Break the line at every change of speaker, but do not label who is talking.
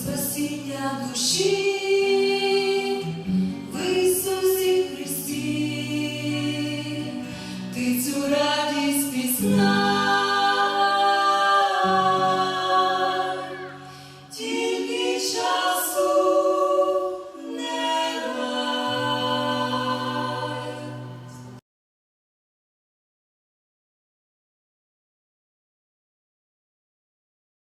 спасіння душі.